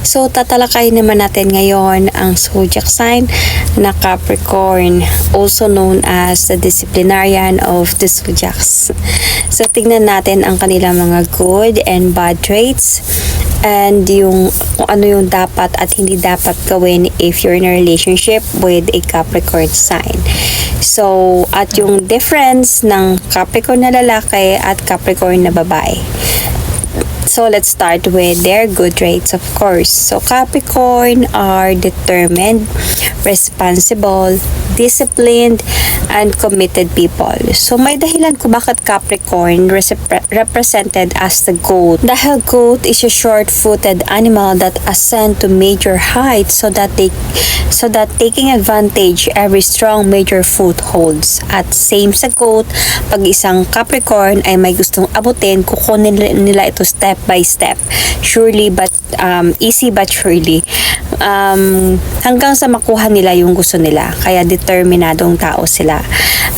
So, tatalakay naman natin ngayon ang zodiac sign na Capricorn, also known as the disciplinarian of the zodiacs. So, tingnan natin ang kanilang mga good and bad traits and yung kung ano yung dapat at hindi dapat gawin if you're in a relationship with a Capricorn sign. So, at yung difference ng Capricorn na lalaki at Capricorn na babae. So let's start with their good traits, of course. So Capricorn are determined, responsible, disciplined, and committed people. So may dahilan kung bakit Capricorn represented as the goat. Dahil goat is a short-footed animal that ascend to major heights so that they so that taking advantage every strong major footholds. At same sa goat, pag isang Capricorn ay may gustong abutin, kukunin nila ito step by step. Surely but um, easy but surely. Um, hanggang sa makuha nila yung gusto nila. Kaya determinadong tao sila.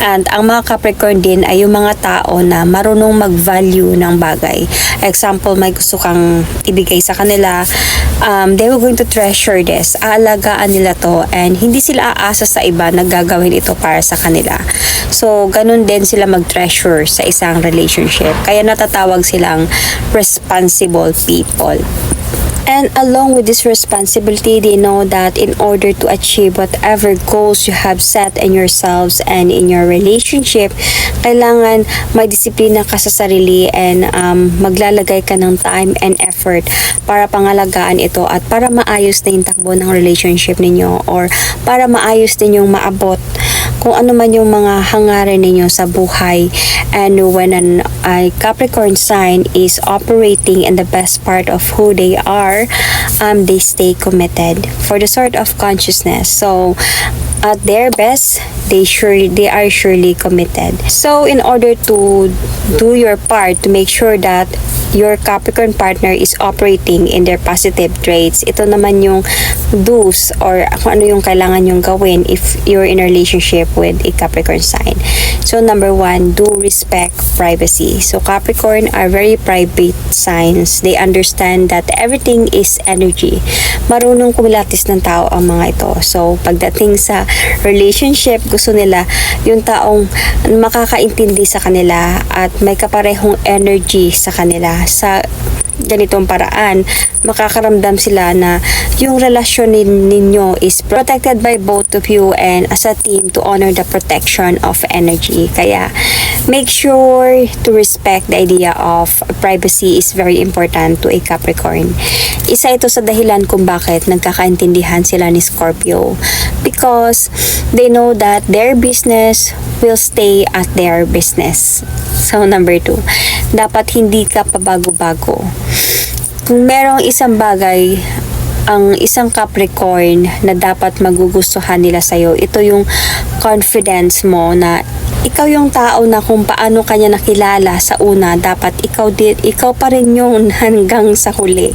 And ang mga Capricorn din ay yung mga tao na marunong mag-value ng bagay. Example, may gusto kang ibigay sa kanila, um, they were going to treasure this. Aalagaan nila to and hindi sila aasa sa iba na gagawin ito para sa kanila. So, ganun din sila mag-treasure sa isang relationship. Kaya natatawag silang responsible people. And along with this responsibility, they know that in order to achieve whatever goals you have set in yourselves and in your relationship, kailangan may disiplina ka sa sarili and um, maglalagay ka ng time and effort para pangalagaan ito at para maayos na yung takbo ng relationship ninyo or para maayos din yung maabot kung ano man yung mga hangarin ninyo sa buhay and when an a Capricorn sign is operating in the best part of who they are um, they stay committed for the sort of consciousness. So at their best they sure they are surely committed. So in order to do your part to make sure that your Capricorn partner is operating in their positive traits. Ito naman yung do's or kung ano yung kailangan yung gawin if you're in a relationship with a Capricorn sign. So number one, do respect privacy. So Capricorn are very private signs. They understand that everything is energy. Marunong kumilatis ng tao ang mga ito. So pagdating sa relationship, gusto nila yung taong makakaintindi sa kanila at may kaparehong energy sa kanila sa ganitong paraan, makakaramdam sila na yung relasyon nin- ninyo is protected by both of you and as a team to honor the protection of energy. Kaya, make sure to respect the idea of privacy is very important to a Capricorn. Isa ito sa dahilan kung bakit nagkakaintindihan sila ni Scorpio. Because they know that their business will stay at their business. So, number two, dapat hindi ka pabago-bago. Kung merong isang bagay ang isang Capricorn na dapat magugustuhan nila sa'yo, ito yung confidence mo na ikaw yung tao na kung paano kanya nakilala sa una, dapat ikaw din, ikaw pa rin yung hanggang sa huli.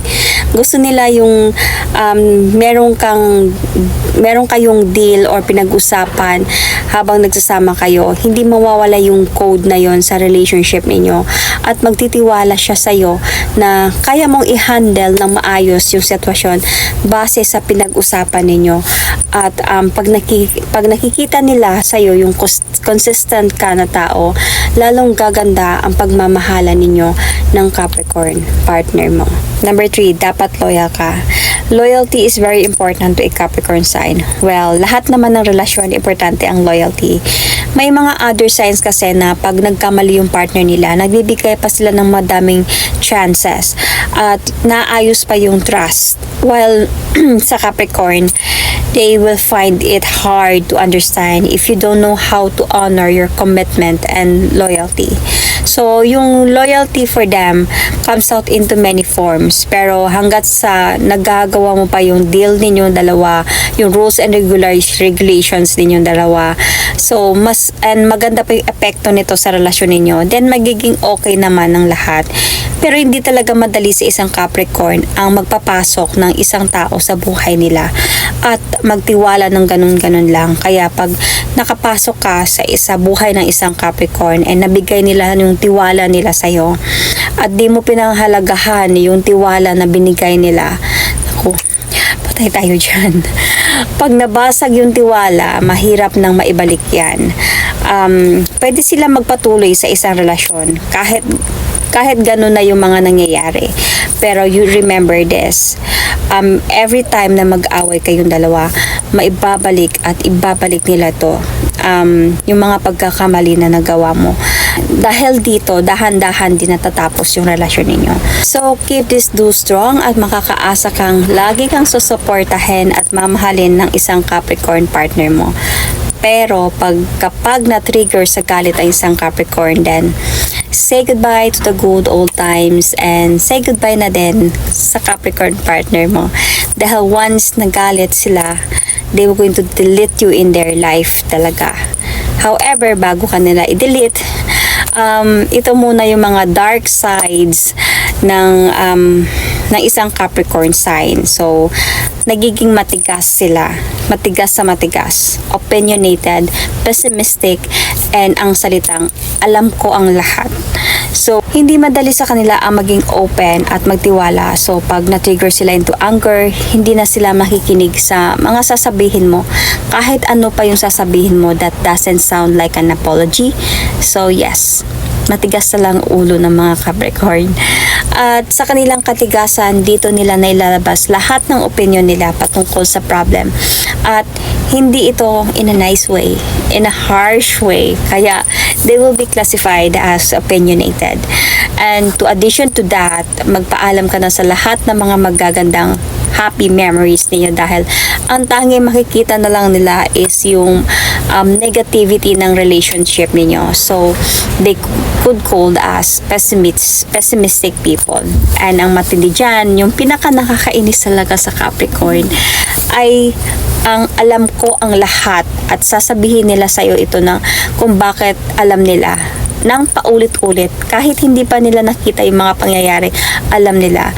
Gusto nila yung um, meron kang meron kayong deal or pinag-usapan habang nagsasama kayo, hindi mawawala yung code na yon sa relationship ninyo. At magtitiwala siya sa'yo na kaya mong i-handle ng maayos yung sitwasyon base sa pinag-usapan ninyo. At um, pag, naki, pag nakikita nila sa'yo yung cons- consistent ka na tao, lalong gaganda ang pagmamahala ninyo ng Capricorn partner mo. Number three, dapat loyal ka. Loyalty is very important to a Capricorn sign. Well, lahat naman ng relasyon, importante ang loyalty. May mga other signs kasi na pag nagkamali yung partner nila, nagbibigay pa sila ng madaming chances at naayos pa yung trust. While sa Capricorn, they will find it hard to understand if you don't know how to honor your commitment and loyalty. So, yung loyalty for them comes out into many forms. Pero hanggat sa nagagawa mo pa yung deal ninyong dalawa, yung rules and regulations ninyong dalawa, so mas, and maganda pa yung epekto nito sa relasyon ninyo, then magiging okay naman ng lahat. Pero hindi talaga madali sa isang Capricorn ang magpapasok ng isang tao sa buhay nila at magtiwala ng ganun-ganun lang. Kaya pag nakapasok ka sa isa buhay ng isang Capricorn and nabigay nila yung tiwala nila sa'yo at di mo pinanghalagahan yung tiwala na binigay nila, Naku, patay tayo dyan. Pag nabasag yung tiwala, mahirap nang maibalik yan. Um, pwede sila magpatuloy sa isang relasyon kahit kahit gano'n na yung mga nangyayari. Pero you remember this. Um, every time na mag-away kayong dalawa, maibabalik at ibabalik nila to. Um, yung mga pagkakamali na nagawa mo. Dahil dito, dahan-dahan din natatapos yung relasyon ninyo. So, keep this do strong at makakaasa kang lagi kang susuportahin at mamahalin ng isang Capricorn partner mo. Pero pag kapag na-trigger sa galit ang isang Capricorn, then say goodbye to the good old times and say goodbye na din sa Capricorn partner mo. Dahil once nagalit sila, they were going to delete you in their life talaga. However, bago ka nila i-delete, um, ito muna yung mga dark sides ng um, ng isang Capricorn sign. So, nagiging matigas sila. Matigas sa matigas. Opinionated, pessimistic, and ang salitang, alam ko ang lahat. So, hindi madali sa kanila ang maging open at magtiwala. So, pag na-trigger sila into anger, hindi na sila makikinig sa mga sasabihin mo. Kahit ano pa yung sasabihin mo that doesn't sound like an apology. So, yes, matigas na lang ulo ng mga Capricorn. At sa kanilang katigasan, dito nila nailalabas lahat ng opinion nila patungkol sa problem. At hindi ito in a nice way, in a harsh way. Kaya they will be classified as opinionated. And to addition to that, magpaalam ka na sa lahat ng mga magagandang happy memories ninyo dahil ang tanging makikita na lang nila is yung um, negativity ng relationship ninyo. So, they could called as pessimists, pessimistic people. And ang matindi dyan, yung pinaka nakakainis talaga sa Capricorn ay ang alam ko ang lahat at sasabihin nila sa iyo ito na kung bakit alam nila nang paulit-ulit kahit hindi pa nila nakita yung mga pangyayari alam nila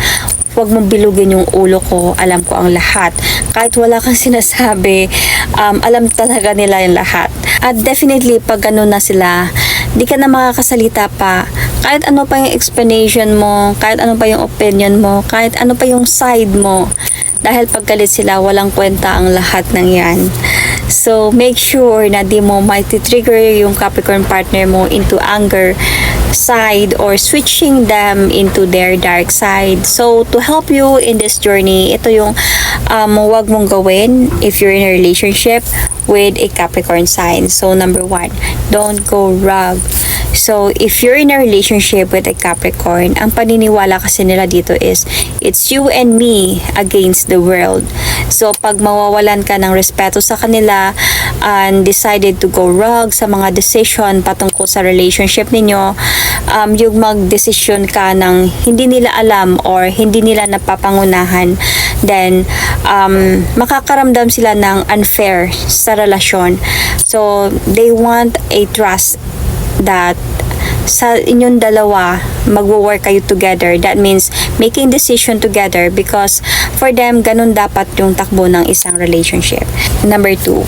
huwag mong bilugin yung ulo ko, alam ko ang lahat. Kahit wala kang sinasabi, um, alam talaga nila yung lahat. At definitely, pag ganun na sila, di ka na makakasalita pa. Kahit ano pa yung explanation mo, kahit ano pa yung opinion mo, kahit ano pa yung side mo. Dahil paggalit sila, walang kwenta ang lahat ng yan. So, make sure na di mo might trigger yung Capricorn partner mo into anger side or switching them into their dark side. So, to help you in this journey, ito yung um, wag mong gawin if you're in a relationship with a Capricorn sign. So, number one, don't go rogue. So, if you're in a relationship with a Capricorn, ang paniniwala kasi nila dito is, it's you and me against the world. So, pag mawawalan ka ng respeto sa kanila and decided to go rogue sa mga decision patungkol sa relationship ninyo, um, yung mag-decision ka ng hindi nila alam or hindi nila napapangunahan, then um, makakaramdam sila ng unfair sa relasyon. So, they want a trust that sa inyong dalawa magwo-work kayo together that means making decision together because for them ganun dapat yung takbo ng isang relationship number two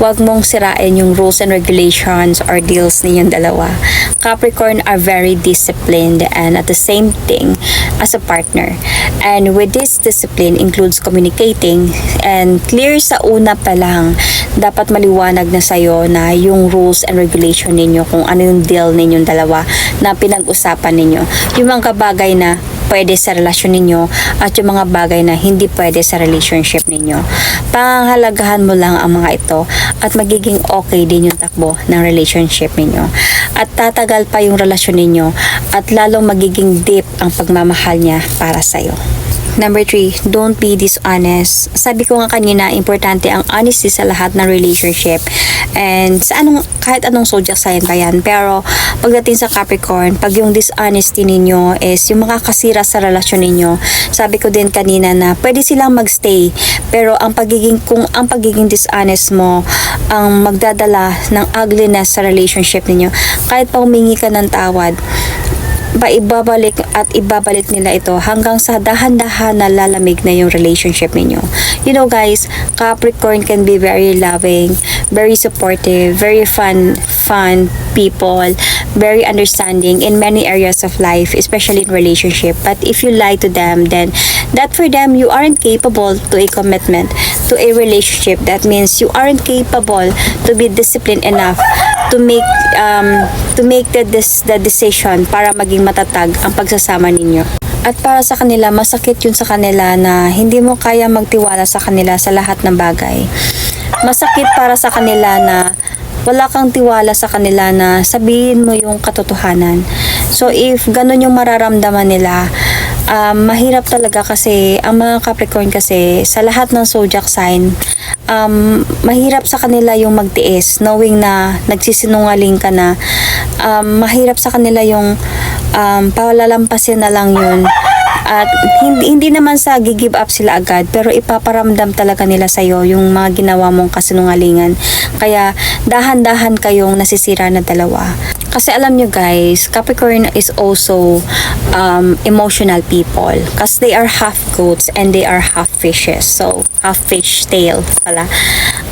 Huwag mong sirain yung rules and regulations or deals ninyong dalawa. Capricorn are very disciplined and at the same thing as a partner. And with this discipline includes communicating and clear sa una pa lang dapat maliwanag na sa'yo na yung rules and regulation ninyo kung ano yung deal ninyong dalawa na pinag-usapan ninyo. Yung mga bagay na pwede sa relasyon ninyo at yung mga bagay na hindi pwede sa relationship ninyo. Pangahalagahan mo lang ang mga ito at magiging okay din yung takbo ng relationship ninyo. At tatagal pa yung relasyon ninyo at lalong magiging deep ang pagmamahal niya para sa'yo. Number three, don't be dishonest. Sabi ko nga kanina, importante ang honesty sa lahat ng relationship. And sa anong, kahit anong zodiac sign pa yan. Pero pagdating sa Capricorn, pag yung dishonesty ninyo is yung makakasira sa relasyon ninyo. Sabi ko din kanina na pwede silang magstay. Pero ang pagiging, kung ang pagiging dishonest mo, ang magdadala ng ugliness sa relationship ninyo, kahit pa humingi ka ng tawad, ba ibabalik at ibabalik nila ito hanggang sa dahan-dahan na lalamig na yung relationship ninyo. You know guys, Capricorn can be very loving, very supportive, very fun, fun people. very understanding in many areas of life, especially in relationship. But if you lie to them, then that for them you aren't capable to a commitment, to a relationship. That means you aren't capable to be disciplined enough to make um, to make the this the decision para maging matatag ang pagsasama ninyo. At para sa kanila, masakit yun sa kanila na hindi mo kaya magtiwala sa kanila sa lahat ng bagay. Masakit para sa kanila na wala kang tiwala sa kanila na sabihin mo yung katotohanan. So if ganun yung mararamdaman nila, um, mahirap talaga kasi ang mga Capricorn kasi sa lahat ng zodiac sign, um, mahirap sa kanila yung magtiis knowing na nagsisinungaling ka na. Um, mahirap sa kanila yung um, palalampasin na lang yun. At hindi, hindi naman sa give up sila agad, pero ipaparamdam talaga nila sa'yo yung mga ginawa mong kasinungalingan. Kaya dahan-dahan kayong nasisira na dalawa. Kasi alam nyo guys, Capricorn is also um, emotional people. Kasi they are half goats and they are half fishes. So, half fish tail pala.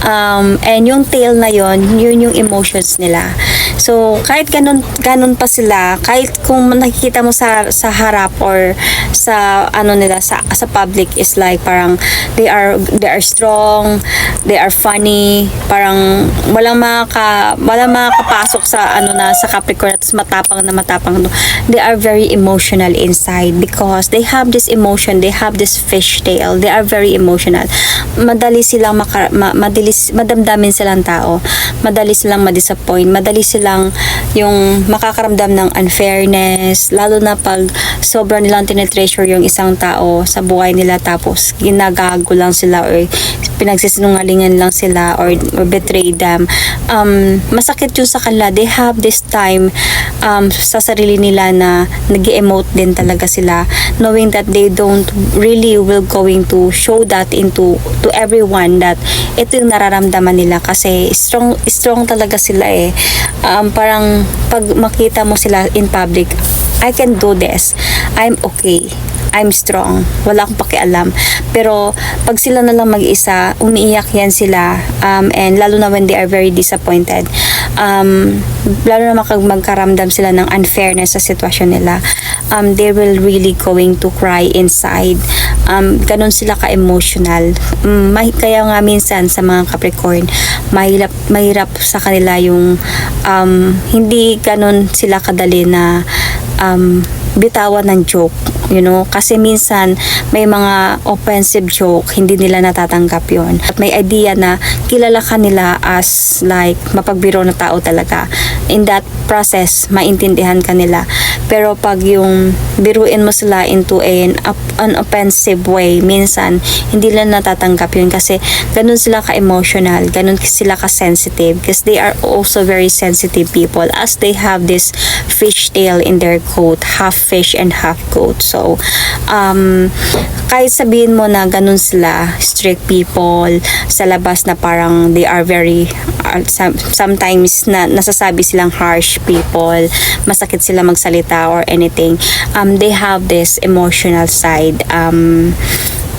Um, and yung tail na yon yun yung emotions nila. So, kahit ganun, ganun pa sila, kahit kung nakikita mo sa, sa harap or sa ano nila sa sa public is like parang they are they are strong, they are funny, parang walang makaka walang makakapasok sa ano na sa Capricorn at matapang na matapang no. They are very emotional inside because they have this emotion, they have this fish tail. They are very emotional. Madali silang maka, ma, madali, madamdamin silang tao. Madali silang ma-disappoint, madali silang yung makakaramdam ng unfairness, lalo na pag sobra nilang tinetreasure yung isang tao sa buhay nila tapos ginagago lang sila or pinagsisinungalingan lang sila or, or betray them. Um, masakit yun sa kanila. They have this time um, sa sarili nila na nag emote din talaga sila knowing that they don't really will going to show that into to everyone that ito yung nararamdaman nila kasi strong strong talaga sila eh um, parang pag makita mo sila in public I can do this I'm okay I'm strong. Wala akong pakialam. Pero pag sila na lang mag-isa, umiiyak yan sila. Um, and lalo na when they are very disappointed. Um, lalo na makag magkaramdam sila ng unfairness sa sitwasyon nila. Um, they will really going to cry inside. Um, ganun sila ka-emotional. Um, kaya nga minsan sa mga Capricorn, mahirap, mahirap sa kanila yung um, hindi ganun sila kadali na um, bitawan ng joke you know kasi minsan may mga offensive joke hindi nila natatanggap yon at may idea na kilala ka nila as like mapagbiro na tao talaga. In that process maintindihan ka nila pero pag yung biruin mo sila into an, an offensive way minsan hindi nila natatanggap yun kasi ganun sila ka-emotional ganun sila ka-sensitive because they are also very sensitive people as they have this fish tail in their coat half fish and half goat. So um kahit sabihin mo na ganun sila strict people sa labas na parang they are very sometimes na nasasabi silang harsh people masakit sila magsalita or anything. Um they have this emotional side. Um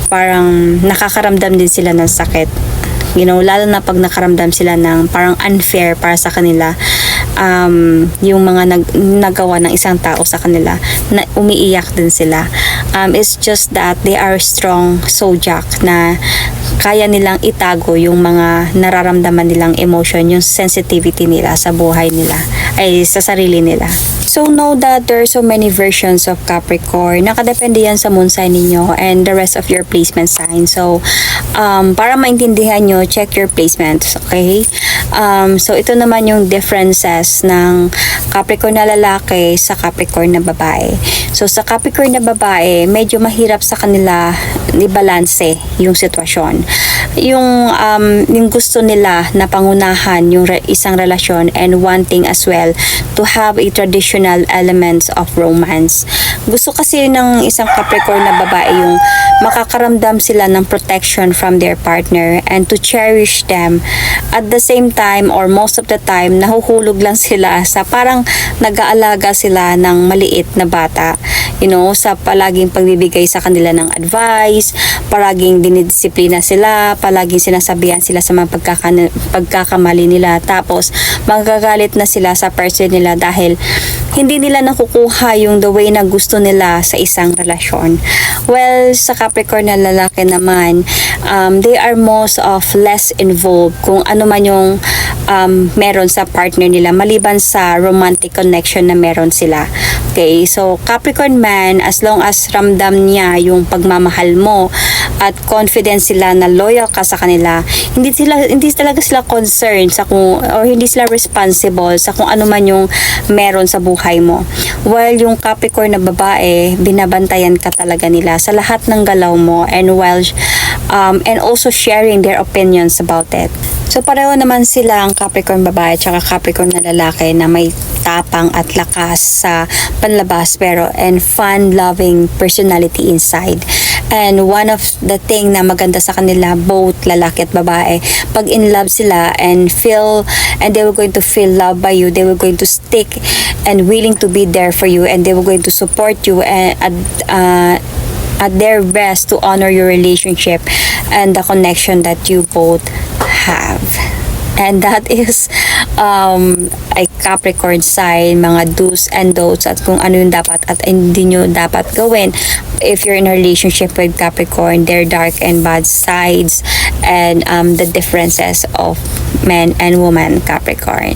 parang nakakaramdam din sila ng sakit. You know lalo na pag nakaramdam sila ng parang unfair para sa kanila. Um, yung mga nag, nagawa ng isang tao sa kanila na umiiyak din sila um, it's just that they are strong zodiac na kaya nilang itago yung mga nararamdaman nilang emotion yung sensitivity nila sa buhay nila ay sa sarili nila So know that there are so many versions of Capricorn. Nakadepende yan sa moon sign ninyo and the rest of your placement sign. So um, para maintindihan nyo, check your placements. Okay? Um, so ito naman yung differences ng Capricorn na lalaki sa Capricorn na babae. So sa Capricorn na babae, medyo mahirap sa kanila i-balance yung sitwasyon. Yung, um, yung gusto nila na pangunahan yung re- isang relasyon and wanting as well to have a traditional elements of romance. Gusto kasi ng isang Capricorn na babae yung makakaramdam sila ng protection from their partner and to cherish them. At the same time or most of the time, nahuhulog lang sila sa parang nag-aalaga sila ng maliit na bata. You know, sa palaging pagbibigay sa kanila ng advice, palaging dinidisiplina sila, palaging sinasabihan sila sa mga pagkaka- pagkakamali nila. Tapos, magagalit na sila sa person nila dahil hindi nila nakukuha yung the way na gusto nila sa isang relasyon. Well, sa Capricorn na lalaki naman, um, they are most of less involved kung ano man yung um, meron sa partner nila maliban sa romantic connection na meron sila. Okay, so Capricorn man, as long as ramdam niya yung pagmamahal mo at confident sila na loyal ka sa kanila, hindi sila hindi talaga sila concerned sa kung or hindi sila responsible sa kung ano man yung meron sa buhay mo. While yung Capricorn na babae, binabantayan ka talaga nila sa lahat ng galaw mo and while um, and also sharing their opinions about it. So pareho naman sila ang Capricorn babae at Capricorn na lalaki na may tapang at lakas sa panlabas pero and fun-loving personality inside. And one of the thing na maganda sa kanila, both lalaki at babae, pag in love sila and feel, and they were going to feel loved by you, they were going to stick and willing to be there for you and they were going to support you and at, uh, at their best to honor your relationship and the connection that you both have. And that is um, a Capricorn sign, mga do's and don'ts at kung ano yung dapat at hindi nyo dapat gawin if you're in a relationship with Capricorn, their dark and bad sides and um, the differences of men and women Capricorn.